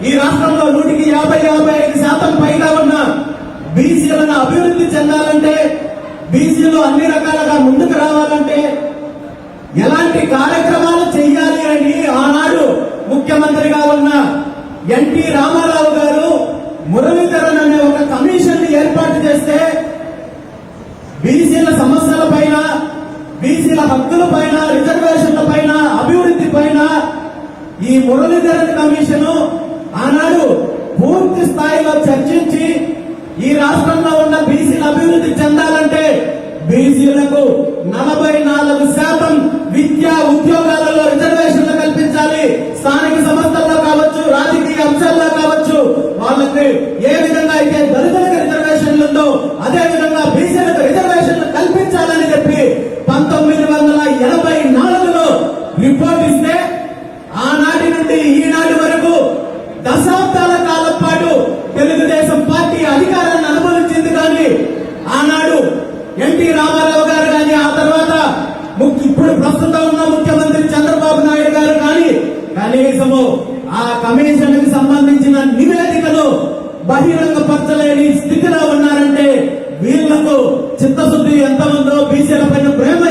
ఈ రాష్ట్రంలో నూటికి యాభై యాభై ఐదు శాతం పైగా ఉన్న బీసీలను అభివృద్ధి చెందాలంటే బీసీలు అన్ని రకాలుగా ముందుకు రావాలంటే ఎలాంటి కార్యక్రమాలు చేయాలి అని ఆనాడు ముఖ్యమంత్రిగా ఉన్న ఎన్టీ రామారావు గారు మురళీధరన్ అనే ఒక కమిషన్ ఏర్పాటు చేస్తే బీసీల సమస్యల పైన బీసీల హక్కుల పైన రిజర్వేషన్ల పైన అభివృద్ధి పైన ఈ మురళీధరన్ కమిషన్ స్థాయిలో చర్చించి ఈ రాష్ట్రంలో ఉన్న బీసీలు అభివృద్ధి చెందాలంటే బీసీలకు నలభై నాలుగు శాతం విద్యా ఉద్యోగాలలో రిజర్వేషన్లు కల్పించాలి. స్థానిక సంస్థల్లో కావచ్చు రాజకీయ అంశాల్లో కావచ్చు వాళ్ళకి ఏ విధంగా అయితే దళితులకు రిజర్వేషన్లు ఉందో అదే విధంగా బీసీలకు రిజర్వేషన్లు కల్పించాలని చెప్పి పంతొమ్మిది వందల ఎనభై నాలుగులో రిపోర్ట్ ఇస్తే ఆనాటి నుండి ఈనాటి వరకు దశాబ్దాల కాలం పాటు తెలుగుదేశం పార్టీ అధికారాన్ని అనుభవించింది కానీ ఆనాడు ఎన్టీ రామారావు గారు కానీ ఆ తర్వాత ముఖ్య- ఇప్పుడు ప్రస్తుతం ఉన్న ముఖ్యమంత్రి చంద్రబాబు నాయుడు గారు కానీ కనీసము ఆ కమిషన్కి సంబంధించిన నివేదికను బహిరంగపరచలేని స్థితిలో ఉన్నారంటే వీళ్ళకు చిత్తశుద్ధి ఎంత ఉందో బీసీల పైన ప్రేమ